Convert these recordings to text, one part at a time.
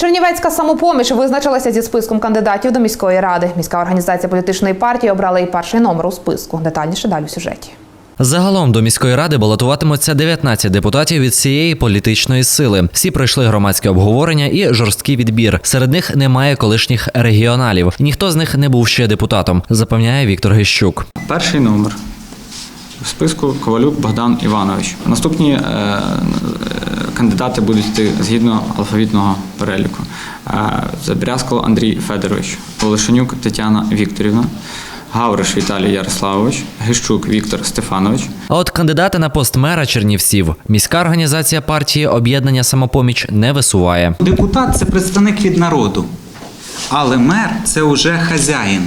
Чернівецька самопоміч визначилася зі списком кандидатів до міської ради. Міська організація політичної партії обрала і перший номер у списку. Детальніше далі в сюжеті. Загалом до міської ради балотуватимуться 19 депутатів від цієї політичної сили. Всі пройшли громадське обговорення і жорсткий відбір. Серед них немає колишніх регіоналів. Ніхто з них не був ще депутатом, запевняє Віктор Гещук. Перший номер в списку Ковалюк Богдан Іванович. Наступні е, кандидати будуть йти згідно алфавітного переліку. Е, Забрязкало Андрій Федорович, Волошенюк Тетяна Вікторівна, Гавриш Віталій Ярославович, Гищук Віктор Стефанович, А от кандидата на пост мера Чернівців міська організація партії об'єднання самопоміч не висуває. Депутат це представник від народу, але мер це вже хазяїн,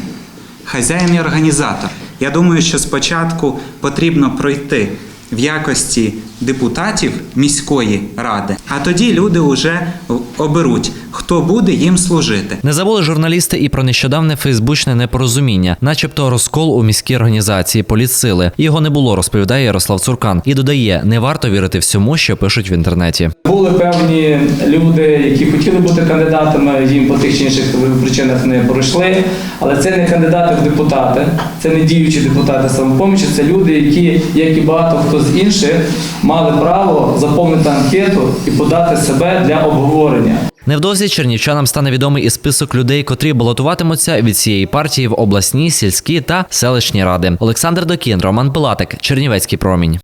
хазяїн і організатор. Я думаю, що спочатку потрібно пройти в якості депутатів міської ради, а тоді люди вже оберуть, хто буде їм служити. Не забули журналісти і про нещодавне фейсбучне непорозуміння, начебто розкол у міській організації політсили. Його не було, розповідає Ярослав Цуркан. І додає, не варто вірити всьому, що пишуть в інтернеті. Були певні люди, які хотіли бути кандидатами, їм по тих чи інших причинах не пройшли. Але це не кандидати в депутати, це не діючі депутати самопомічі, це люди, які, як і багато хто з інших, мали право заповнити анкету і подати себе для обговорення. Невдовзі чернівчанам стане відомий і список людей, котрі балотуватимуться від цієї партії в обласні, сільські та селищні ради. Олександр Докін, Роман Пилатик, Чернівецький промінь.